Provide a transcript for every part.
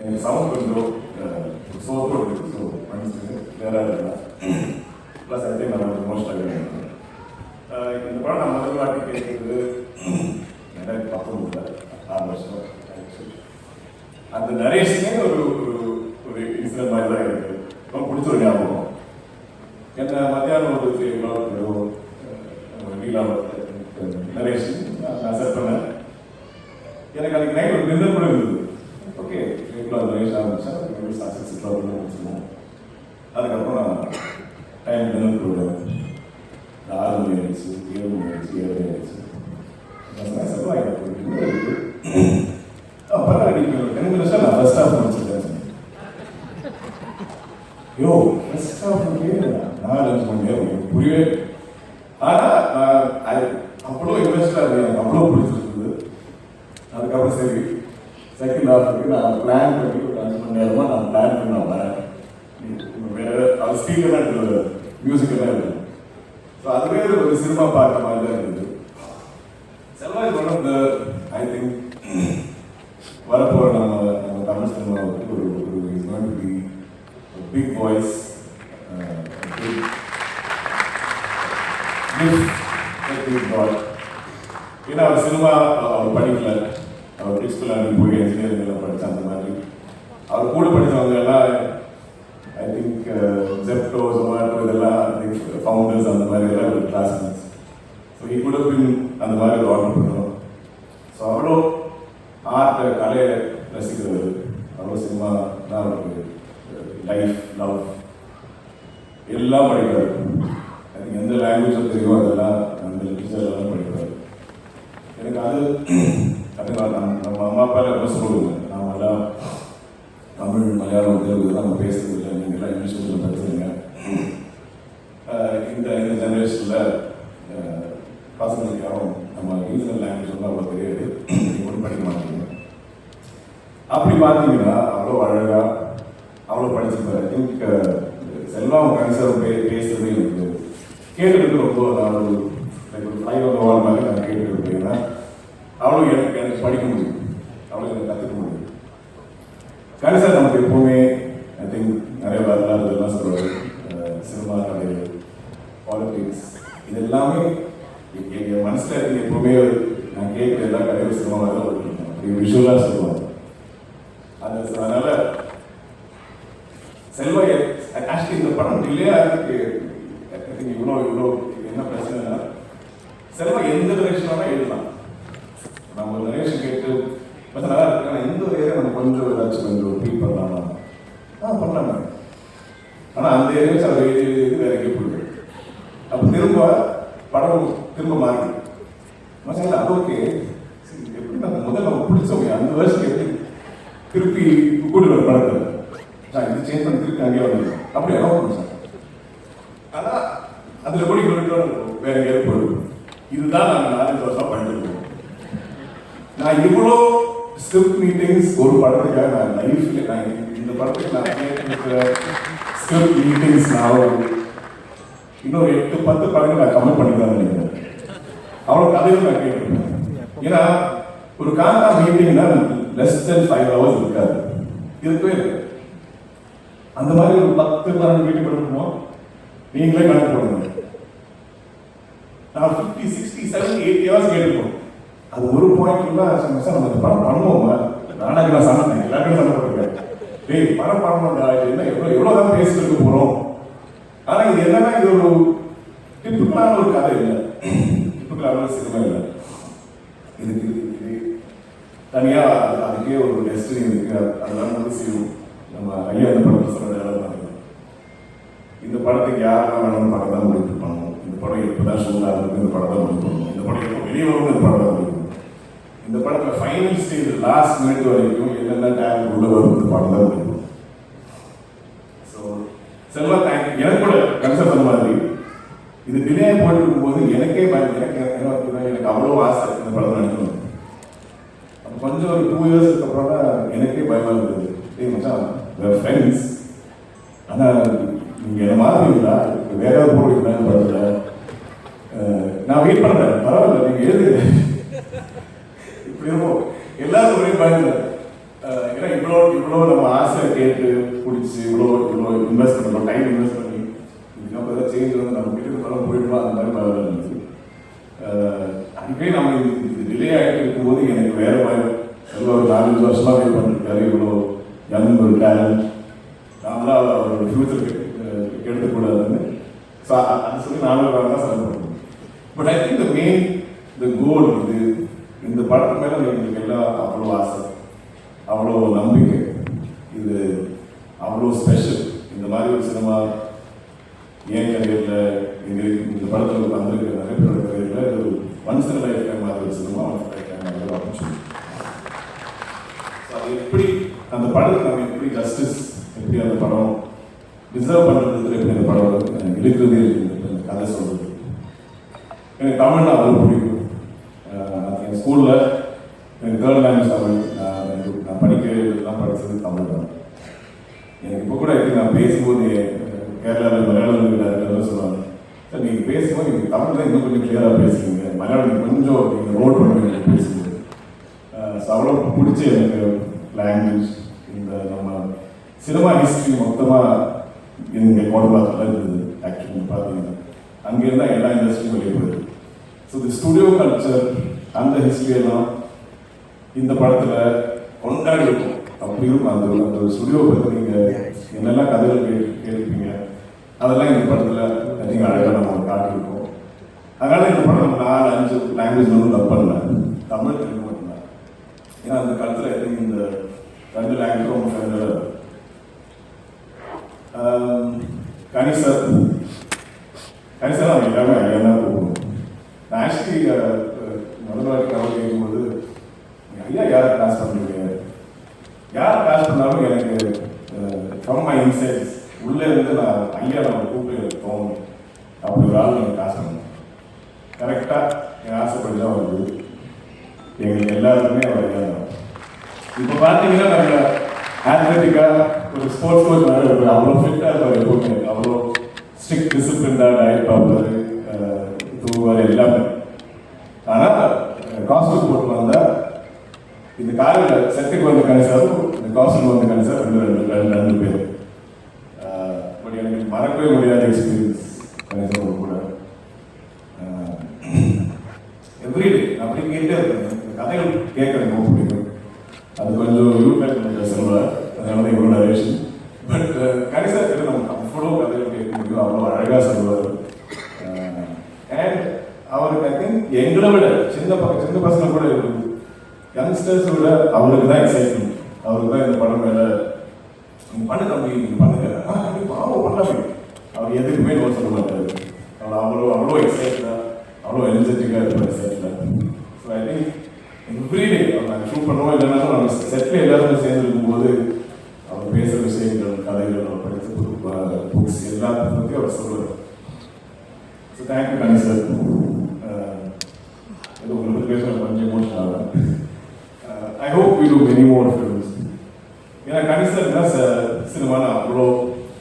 எனக்கு சவுண்ட் கொஞ்சம் சோத்தோடு இருக்கு ஸோ மனுஷனுக்கு ப்ளஸ் ஐ திங்க் நான் மோஸ்ட் இந்த படம் நான் முதல் வாட்டி கேட்குறது ரெண்டாயிரத்தி பத்தொன்பதுல ஆறு வருஷம் அந்த நரேஷனே ஒரு ஒரு ஒரு இன்சிடென்ட் மாதிரி தான் இருக்குது ரொம்ப பிடிச்ச ஒரு ஞாபகம் என்ன மத்தியானம் ஒரு த்ரீ ஓ நரேஷ் நான் செட் பண்ணேன் எனக்கு அன்னைக்கு நைட் ஒரு டின்னர் கூட இருந்தது ஆரம்பிச்சேன் அதுக்கு சிக்ஸ் ஓ கிளாக் முடிச்சிருவோம் அதுக்கப்புறம் நான் டைம் டின்னர் போடுவேன் ஆறு மணி ஆயிடுச்சு ஏழு மணி ஆயிடுச்சு ஏழு மணி ஆயிடுச்சு நான் செவ்வாய் அப்புறம் அடிக்க டென் மினிட்ஸில் நான் ஃபர்ஸ்ட் ஹாஃப் முடிச்சிட்டேன் யோ ஃபர்ஸ்ட் ஹாஃப் நாலு அஞ்சு மணி நேரம் எனக்கு புரியவே ஐ திங்க் வரப்போகிற நம்ம நம்ம தமிழ் சினிமா வந்து ஒரு ஒரு is not to be big voice ஏன்னா அவர் சினிமா அவர் படிக்கல. அவர் பிரின்சிபல் போய் என்ஜினியரிங் எல்லாம் படித்த அந்த மாதிரி. அவர் கூட படித்தவங்க எல்லாம் ஐ திங்க் ஜெப்டோ ஜொமேட்டோ இதெல்லாம் ஃபவுண்டர்ஸ் அந்த மாதிரி எல்லாம் ஒரு கிளாஸ்மேட்ஸ் ஸோ ஈ கூட பின் அந்த மாதிரி ஒரு ஆர்டர் பண்ணுவாங்க ஸோ அவ்வளோ ஆர்ட்டை கலையை ரசிக்கிறவர் அவ்வளோ சினிமா தான் அவருக்கு லைஃப் லவ் எல்லாம் படிக்கிறார் எனக்கு எந்த லாங்குவேஜும் தெரியும் அதெல்லாம் அந்த லிட்ரேச்சர்லாம் எல்லாம் படிக்கிறார் எனக்கு அது அது நான் நம்ம நம்ம அம்மா அப்பா ரொம்ப சொல்லுவாங்க. நாம் எல்லாம் தமிழ் மலையாளம் தெலுங்கு நம்ம பேசுறது இல்லை. நீங்கள் எல்லாம் இங்கிலீஷ் மீடியம் படிச்சுருங்க இந்த இந்த ஜென்ரேஷனில் பசங்களுக்கு யாரும் ரீஜனல் லாங்குவேஜ் வந்து அவ்வளோ தெரியாது நீங்கள் படிக்க மாட்டீங்க. அப்படி பார்த்தீங்கன்னா அவ்வளோ அழகாக அவ்வளோ படிச்சிருப்பாரு. ஐ திங்க் செல்வா கணிசரம் பே பேசுறது எனக்கு கேட்டுக்கிட்டு ரொம்ப அதாவது ஒரு ஒரு ஃபைவ் வால் மாதிரி நான் கேட்டுக்கிட்டு இருப்பேன். அவ்வளோ எனக்கு எனக்கு படிக்க முடியும். அவ்வளோ எனக்கு கற்றுக்க முடியும். கணிசர் நமக்கு எப்பவுமே ஐ திங்க் நிறைய வரலாறு இதெல்லாம் சொல்லுவார். சினிமா கதைகள் பாலிட்டிக்ஸ் இது எல்லாமே என் மனசுல மனசில் இருக்கு எப்பவுமே நான் கேட்குற எல்லா கதையும் சிரமமாக தான் இருக்கும். அப்படி விஷுவலாக சொல்லுவாங்க. அது அதனால செல்வா ஆக்சுவலி இந்த படம் டிலே ஆகிறதுக்கு இவ்வளோ இவ்வளோ என்ன பிரச்சனைனா செல்வா எந்த டிரெக்ஷன் எழுதலாம். நம்ம ஒரு நரேஷன் கேட்டு கொஞ்சம் நல்லா இருக்கு ஆனால் எந்த ஒரு ஏரியா நம்ம கொஞ்சம் ஏதாச்சும் கொஞ்சம் ஃபீல் பண்ணலாமா? ஆ பண்ணலாமே ஆனால் அந்த ஏரியா அவர் எழுதி எழுதி வேற எங்கே போயிருக்கு அப்போ திரும்ப படம் திரும்ப மாறி மசாலா அது ஓகே எப்படி நம்ம முதல்ல நம்ம பிடிச்சவங்க அந்த வருஷத்துக்கு எப்படி? திருப்பி கூட்டு வர படத்தை நான் இது சேஞ்ச் பண்ணி திருப்பி அங்கேயே வந்து அப்படி அலோவ் பண்ண சார். ஆனால் அதில் கூட கொண்டு வேற எங்கேயாவது போயிடும் இதுதான் நாங்கள் நாலஞ்சு வருஷம் பண்ணிட்டு நான் இவ்வளோ ஸ்கிரிப்ட் மீட்டிங்ஸ் ஒரு படத்துக்காக நான் லைஃப்ல நான் இந்த படத்துக்கு நான் ஸ்கிரிப்ட் மீட்டிங்ஸ் நான் இன்னொரு எட்டு பத்து படங்கள் நான் கமெண்ட் பண்ணி நினைக்கிறேன். அவ்வளோ கதையும் நான் கேட்டிருக்கேன். ஏன்னா ஒரு காந்தா மீட்டிங்னா லெஸ் தென் ஃபைவ் ஹவர்ஸ் இருக்காது. இருக்கவே இருக்கு அந்த மாதிரி ஒரு பத்து பன்னெண்டு மீட்டிங் பண்ணுவோம் நீங்களே கணக்கு போடுங்க. நான் fifty sixty seven eight hours கேட்டுருப்போம். அது ஒரு பாயிண்ட்ல சார் நம்ம படம் பண்ணுவோமா? நானாக நான் சண்டை எல்லாருமே சண்டை போட்டுருக்கேன் டேய் படம் பண்ணணும்டா. என்ன எவ்வளோ எவ்வளோ தான் பேசிட்டு இருக்க போகிறோம் இது என்னன்னா இது ஒரு டிப்புக்கலான ஒரு கதை இல்லை. டிப்புக்கலான ஒரு சினிமா இல்லை. இதுக்கு இது தனியாக அதுக்கே ஒரு டெஸ்டினி இருக்கு. அதெல்லாம் வந்து செய்யும் நம்ம ஐயா இந்த படத்தில் சொன்ன பாருங்க இந்த படத்துக்கு யாரெல்லாம் வேணும் படம் தான் முடிவு பண்ணணும். இந்த படம் எப்போ தான் இருக்கு இந்த படம் தான் முடிவு பண்ணணும். இந்த படம் எப்போ வெளியே வரும் இந்த படம் தான் முடிவு இந்த படத்தில் ஃபைனல் ஸ்டேஜ் லாஸ்ட் மினிட் வரைக்கும் என்னென்ன டேலண்ட் உள்ள வரும் இந்த படம் தான் முடிவு பண்ணணும் ஸோ செல்வா தேங்க் எனக்கு கூட கன்சர்ட் அந்த மாதிரி இது டிலே போயிட்டு இருக்கும்போது எனக்கே பயம் எனக்கு எனக்கு எனக்கு அவ்வளோ ஆசை இந்த படம் நடிக்கணும் அப்ப கொஞ்சம் ஒரு டூ இயர்ஸ்க்கு அப்புறம் தான் எனக்கே பயமா இருந்தது ஏய் மச்சான் ஃப்ரெண்ட்ஸ் ஆனால் நீங்கள் என்ன மாதிரி இல்லை வேற ஏதாவது போடுவீங்களான்னு படத்தில் நான் வெயிட் பண்ணுறேன் பரவாயில்ல நீங்கள் எழுதுங்க இப்படி இருக்கும் எல்லாரும் ஒரே பயம் இல்லை அஹ் ஏன்னா இவ்வளோ நம்ம ஆசை கேட்டு பிடிச்சி இவ்வளோ இவ்வளோ இன்வெஸ்ட் பண்ணோம் டைம் இன்வெஸ்ட் பண்ணி இதுக்கப்புறம் ஏதாவது சேஞ்ச் வந்து நம்ம கிட்ட இருந்தாலும் போயிடுமா அந்த மாதிரி பயம் இருந்துச்சு. அஹ் அடிக்கடி நம்ம இது டிலே ஆகிட்டு இருக்கும்போது எனக்கு வேற பயம். எவ்வளோ ஒரு நாலஞ்சு வருஷமாக வெயிட் பண்ணிருக்காரு இவ்வளோ யங் ஒரு டேலண்ட் நாமளாம் அவரோட ஃபியூச்சர் கெடுத்துக்கூடாதுன்னு ஸோ அது சொல்லி நானும் தான் செலவு பண்ணுவேன் but I think the main the goal இது இந்த படத்து மேலே எங்களுக்கு எல்லாம் அவ்வளோ ஆசை அவ்வளோ நம்பிக்கை. இது அவ்வளோ ஸ்பெஷல் இந்த மாதிரி ஒரு சினிமா ஏன் கரியரில் எங்களுக்கு இந்த படத்தில் வந்திருக்கிற நிறைய பேரோட கரியரில் இது ஒரு ஒன்ஸ் இன் லைஃப் டைம் மாதிரி ஒரு சினிமா ஒன்ஸ் லைஃப் டைம் மாதிரி ஆப்பர்ச்சுனிட்டி அது எப்படி அந்த படத்துக்கு நம்ம எப்படி ஜஸ்டிஸ் எப்படி அந்த படம் டிசர்வ் பண்ணுறதுல எப்படி அந்த படம் எனக்கு இருக்கிறதே இருக்குது இந்த கதை சொல்கிறது எனக்கு தமிழ்னா அவ்வளோ பிடிக்கும். எங்கள் ஸ்கூலில் எனக்கு தேர்ட் லாங்குவேஜ் தமிழ் இதெல்லாம் படித்தது தமிழ் தான். எனக்கு இப்போ கூட இருக்கு நான் பேசும்போது கேரளாவில் மலையாளம் எல்லாரும் சொல்லுவாங்க. சார் நீங்கள் பேசும்போது நீங்கள் தமிழ் தான் இன்னும் கொஞ்சம் கிளியராக பேசுவீங்க மலையாளம் கொஞ்சம் நீங்கள் ரோல் பண்ணுவீங்க பேசும்போது. ஸோ அவ்வளோ பிடிச்ச எனக்கு லாங்குவேஜ் இந்த நம்ம சினிமா ஹிஸ்ட்ரி மொத்தமாக இங்கே கோடம்பாத்தில் இருந்தது ஆக்சுவலி பார்த்தீங்கன்னா. அங்கே இருந்தால் எல்லா இண்டஸ்ட்ரியும் வெளியே போயிருக்கு ஸோ இந்த ஸ்டுடியோ கல்ச்சர் அந்த ஹிஸ்ட்ரியெல்லாம் இந்த படத்தில் கொண்டாடி இருக்கும் அப்படியும் அந்த அந்த ஸ்டுடியோ பற்றி நீங்கள் என்னெல்லாம் கதைகள் கேட்டு கேட்பீங்க அதெல்லாம் இந்த படத்தில் நீங்கள் அழகாக நம்ம காட்டியிருக்கோம். அதனால் இந்த படம் நம்ம நாலு அஞ்சு லாங்குவேஜ் வந்து டப் பண்ணல தமிழ் தெலுங்கு மட்டும்தான். ஏன்னா அந்த காலத்தில் எனக்கு இந்த ரெண்டு லாங்குவேஜ் ரொம்ப ஃபேமிலியாக கனி சார் கனி சார் அவங்க எல்லாமே ஐயா தான் போகணும் நான் ஆக்சுவலி முதல் வாட்டி கவலை கேட்கும்போது ஐயா யார் கிளாஸ் பண்ணுறீங்க யார் கால் பண்ணாலும் எனக்கு ஃப்ரம் மை இன்சைட்ஸ் உள்ளே இருந்து நான் ஐயா நம்ம கூப்பிட்டு தோணும். அப்படி ஒரு ஆள் எனக்கு ஆசை பண்ணணும் கரெக்டாக என் ஆசைப்படி தான் வருது எங்களுக்கு எல்லாருக்குமே அவர் ஐயா தான். இப்போ பார்த்தீங்கன்னா நம்ம ஆத்லெட்டிக்காக ஒரு ஸ்போர்ட்ஸ் கோச் மாதிரி இருப்பார். அவ்வளோ ஃபிட்டாக இருப்பார் எப்போவுமே. அவ்வளோ ஸ்ட்ரிக்ட் டிசிப்ளின்டாக டயட் பார்ப்பார். தூங்குவார் எல்லாமே. ஆனால் காஸ்டியூம் போட்டு இந்த காலையில் செட்டுக்கு வந்த கணிசாரும் இந்த காசுக்கு வந்த கணிசார் ரெண்டு ரெண்டு ரெண்டு ரெண்டு பேர் பட் எனக்கு மறக்கவே முடியாத எக்ஸ்பீரியன்ஸ் கணிசாரோட கூட. எவ்ரிடே அப்படி கேட்டே இருக்கேன் இந்த கதைகள் கேட்க ரொம்ப பிடிக்கும். அது கொஞ்சம் யூடியூப் சொல்லுவார். அதனால தான் இவ்வளோ நரேஷன் பட் கடைசியாக கிட்ட நமக்கு அவ்வளோ கதைகள் கேட்க முடியும். அவ்வளோ அழகாக சொல்லுவார். அண்ட் அவருக்கு ஐ திங்க் எங்களை விட சின்ன பசங்க சின்ன பசங்க கூட யங்ஸ்டர்ஸ் விட அவருக்கு தான் எக்ஸைட்மெண்ட் அவருக்கு தான் இந்த படம் மேலே நீங்கள் பண்ணு தம்பி நீங்கள் பண்ணுங்க. ஆ கண்டிப்பா ஆமாம் பண்ணலாமே அவர் எதுக்குமே நோ சொல்ல மாட்டார். அவர் அவ்வளோ அவ்வளோ எக்ஸைட்டாக அவ்வளோ எனர்ஜெட்டிக்காக இருப்பார் settle so I think everyday அவர் நாங்கள் ஷூட் பண்ணுவோம். இல்லைனாலும் நம்ம செட்டில் எல்லாருமே சேர்ந்து இருக்கும்போது அவர் பேசுகிற விஷயங்கள் கதைகள் அவர் படித்த புது புக்ஸ் எல்லாத்தையும் பற்றி அவர் சொல்லுவார் ஸோ தேங்க்யூ கணி சார் இது உங்களுக்கு பேசுகிற கொஞ்சம் எமோஷனல் ஆகும் I hope we do many more films ஏன்னா கணி சார் தான் அவ்வளோ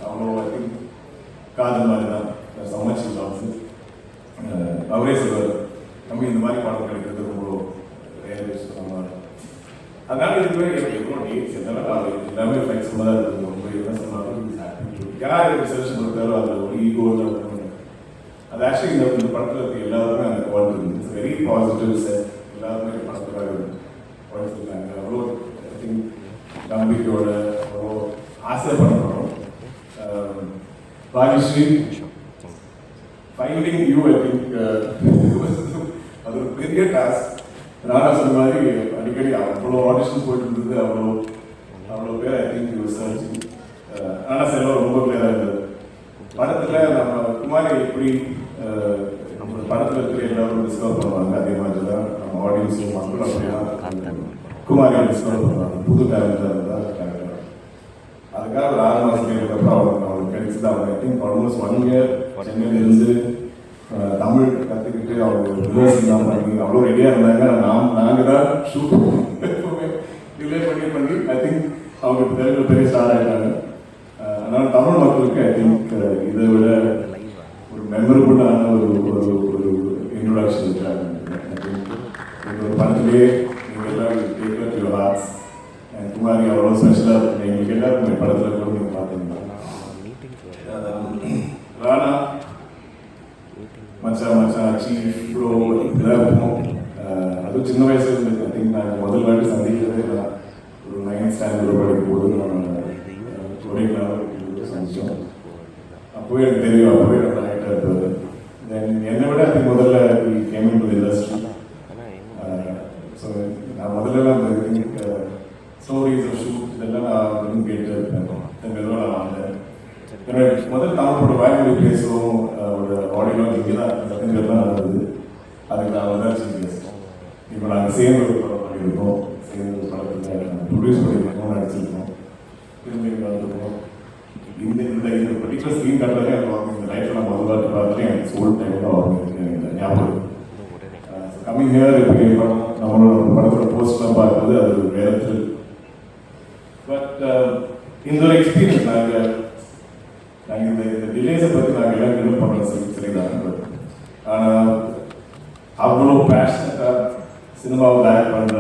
அவ்வளோ ஐ திங்க் காதல் மாதிரி தான் சமச்சு ஜாப்ஸ் அவரே சொல்வார் நம்ம இந்த மாதிரி படம் கிடைக்கிறது ரொம்ப ரேர் சொன்னாங்க அதனால இதுவே எனக்கு எவ்வளோ டேட்ஸ் இருந்தாலும் அது எல்லாமே ஃப்ளெக்சிபிளாக இருக்குது ரொம்ப என்ன சொன்னாலும் யார் எனக்கு செலக்ஷன் கொடுத்தாரோ அதில் ஒரு ஈகோ அது ஆக்சுவலி இந்த இந்த படத்தில் இருக்க எல்லாருமே அந்த quality it's very positive sir எல்லாருமே இந்த படத்துக்காக உழைச்சிருக்காங்க அவ்வளோ ஐ திங்க் நம்பிக்கையோட ஆசைப்படுறோம். Bhagyashree finding you I think அது ஒரு பெரிய டாஸ்க் ராணா சொன்ன மாதிரி அடிக்கடி அவ்வளோ ஆடிஷன் போயிட்டு இருந்தது அவ்வளோ அவ்வளோ பேர் ஐ திங்க் யூ சர்ச் ஆனால் செல்வம் ரொம்ப கிளியராக இருந்தது படத்தில் நம்ம குமாரி எப்படி நம்ம படத்தில் இருக்கிற எல்லாரும் டிஸ்கவர் பண்ணுவாங்க அதே மாதிரி தான் நம்ம ஆடியன்ஸும் மக்களும் அப்படியே குமாரியை டிஸ்கவர் பண்ணுவாங்க புது டேலண்டாக இருந்தால் டேலண்டாக அதுக்காக ஒரு ஆறு மாதத்துக்கு அப்புறம் அவருக்கு அவளுக்கு கிடைச்சது அவங்க I think almost one year சென்னையிலிருந்து தமிழ் கற்றுக்கிட்டு அவங்க ரிஹர்சல் தான் பண்ணி அவ்வளோ ரெடியாக இருந்தாங்க. நாம் நாங்கள் தான் ஷூட் எப்பவுமே டிலே பண்ணி பண்ணி ஐ திங்க் அவங்க இப்போ தெலுங்கு பெரிய ஸ்டார் ஆகிட்டாங்க அதனால தமிழ் மக்களுக்கு ஐ திங்க் இதை விட ஒரு மெமரபுளான ஒரு ஒரு ஒரு படத்துலேயே குமாரி அவ்வளோ ஸ்பெஷலாக இருக்கும் எங்களுக்கு எல்லாருக்குமே படத்தில் கூட நீங்கள் பார்த்துருந்தோம் ராணா மச்சா மச்சா சீஃப் ப்ரோ இதெல்லாம் இருக்கும் அதுவும் சின்ன வயசுல இருந்து பார்த்தீங்கன்னா திங்க் நாங்கள் முதல் வாட்டி சந்திக்கிறதே நான் ஒரு நைன் ஸ்டாண்டர்ட் படிக்கும் போது நாங்கள் சந்தித்தோம் அப்போவே எனக்கு தெரியும் அப்போவே நான் ஹைட்டாக இருப்பது தென் என்னை விட அது முதல்ல கேமிங் இண்டஸ்ட்ரி ஸ்டோரிஸ் ஷூட் இதெல்லாம் நான் வந்து கேட்டு மெதுவாக நான் வந்தேன் என்னோட முதல் தமிழ் வாய்மொழி பேசுவோம் ஒரு ஆடியோ இங்கே தான் சத்தியங்கள் தான் நடந்தது. அதுக்கு நான் வந்து சீரியஸ் இப்போ நாங்கள் சேர்ந்து ஒரு படம் பண்ணியிருக்கோம். சேர்ந்து ஒரு படத்தில் ப்ரொடியூஸ் பண்ணியிருக்கோம் நடிச்சிருக்கோம். திரும்பி வந்திருக்கோம். இந்த இந்த இந்த பர்டிகுலர் ஸ்க்ரீன் காட்டுறதே எனக்கு வாங்க இந்த லைஃப்பில் நான் முதல் வாட்டி பார்த்துட்டு எனக்கு ஸ்கூல் டைமில் வரும் எனக்கு ஞாபகம் கம்மிங் ஹியர் இப்போ படம் நம்மளோட படத்தோட போஸ்ட்லாம் பார்க்கும்போது அது ஒரு வேற thrill. பட் இந்த ஒரு எக்ஸ்பீரியன்ஸ் நாங்கள் நாங்கள் இந்த இந்த டிலேஸை பற்றி நாங்கள் எல்லாம் நினைவு பண்ணுறோம் சரி சரிதான் ஆனால் அவ்வளோ பேஷனட்டாக சினிமாவில் ஆக்ட் பண்ணுற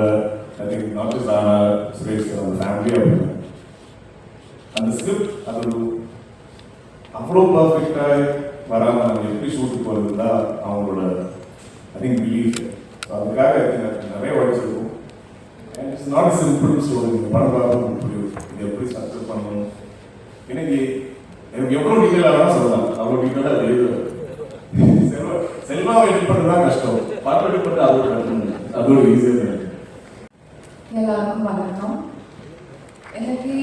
ஐ திங்க் நாட் ஜஸ்ட் ஆனா சுரேஷ் அந்த ஃபேமிலி அப்படின்னு அந்த ஸ்கிரிப்ட் அது அவ்வளோ பர்ஃபெக்டாக வராமல் நம்ம எப்படி ஷூட் போகிறதுனா அவங்களோட ஐ திங்க் பிலீஃப் அதுக்காக நிறைய உழைச்சிருக்கும் இட்ஸ் நாட் சிம்பிள் ஸ்டோரி இந்த படம் புரியும் இது எப்படி சக்சஸ் பண்ணணும்? எனக்கு எனக்கு எவ்வளோ டீட்டெயிலாக ஆனாலும் சொல்லலாம். அவ்வளோ டீட்டெயிலாக எழுதுவேன். செல்வா செல்வாவை எடிட் பண்ணுறது தான் கஷ்டம் பாட்டு எடிட் பண்ணுறது அதோட கஷ்டம். அதோட ஈஸியாக இருக்கு. எல்லாருக்கும் வணக்கம். எனக்கு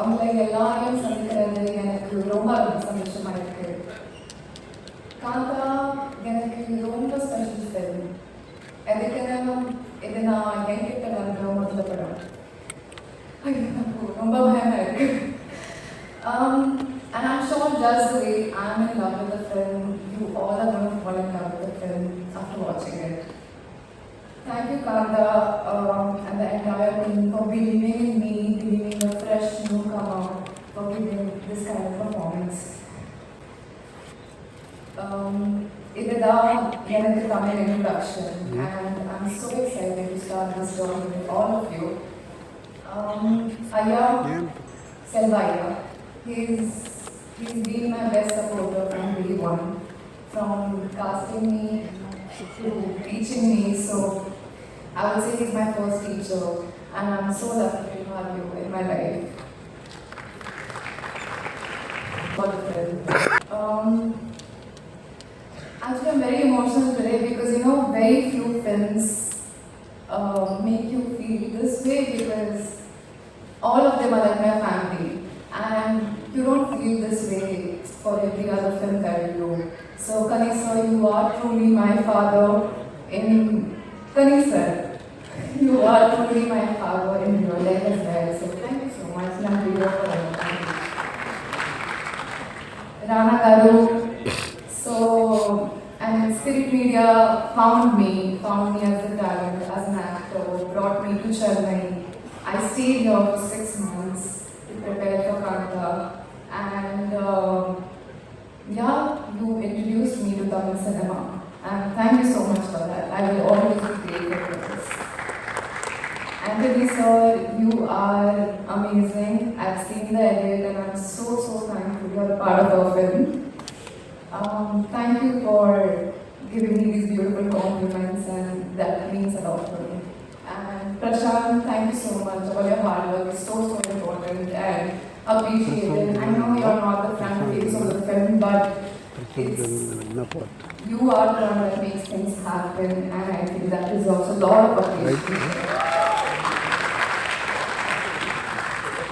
அவங்களை எல்லாரையும் சந்திக்கிறது எனக்கு ரொம்ப சந்தோஷமா இருக்கு. காந்தா எனக்கு ரொம்ப ஸ்பெஷல் தெரியும் எதுக்கு இது நான் என்கிட்ட வந்து முதல்ல படம் ஐயோ, ரொம்ப பயமா இருக்கு Um, and I'm sure just the way I'm in love with the film, you all are going to fall in love with the film after watching it. Thank you, Kanda, um, and the entire team for believing in me, believing in a fresh newcomer, for giving this kind of performance. Um, இதுதான் எனக்கு Tamil introduction and I'm so excited to start this journey with all of you. Um, Aya, Selvaya, he's, he's been my best supporter from day one, from casting me to teaching me. So I would say he's my first teacher, and I'm so lucky to have you in my life. Wonderful. Um, actually, I'm very emotional today because you know, very few films uh, make you feel this way because all of them are like my family, and you don't feel this way for every other film that you do. So, Kanisa, you are truly my father in Kanisa. You are truly my father in real life as well. So, thank you so much, Nandita, for. Rana Garu. So, and Spirit Media found me, found me as a talent, as an actor, brought me to Chennai. I stayed here for six months to prepare for Kanta. And uh, yeah, you introduced me to Tamil cinema. And thank you so much for that. I will always be grateful for this. Anthony sir, you are amazing. I've seen the edit and I'm so, so thankful you're part of our film. Um, thank you for giving me these beautiful compliments and that means a lot for me. Prashant, thank you so much. All your hard work is so, so important and appreciated. I know you're not the front face of the film, but it's you are the one that makes things happen, and I think that is also a lot of appreciation.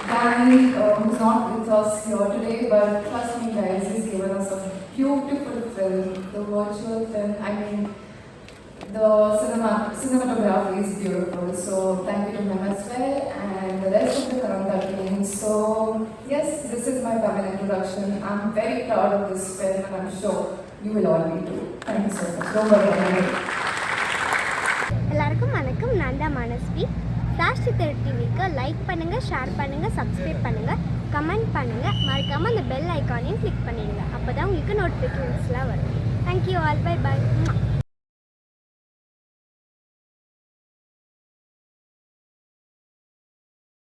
Danny, uh, who's not with us here today, but trust me, guys, he's given us a beautiful film, the virtual film. I mean, the cinema, cinematography is beautiful. So thank you to Namaste and the rest of the Karanta team. So yes, this is my Tamil introduction. I'm very proud of this film, and I'm sure you will all be too. Thank you so much. Don't worry. எல்லாருக்கும் வணக்கம் நான் தான் மனஸ்வி சாஷ்டி தெரு டிவிக்கு like பண்ணுங்கள் share பண்ணுங்கள் subscribe பண்ணுங்கள் comment பண்ணுங்கள் மறக்காமல் அந்த பெல் ஐக்கானையும் கிளிக் பண்ணிடுங்க அப்போ தான் உங்களுக்கு நோட்டிஃபிகேஷன்ஸ்லாம் வரும் தேங்க்யூ ஆல் பை பை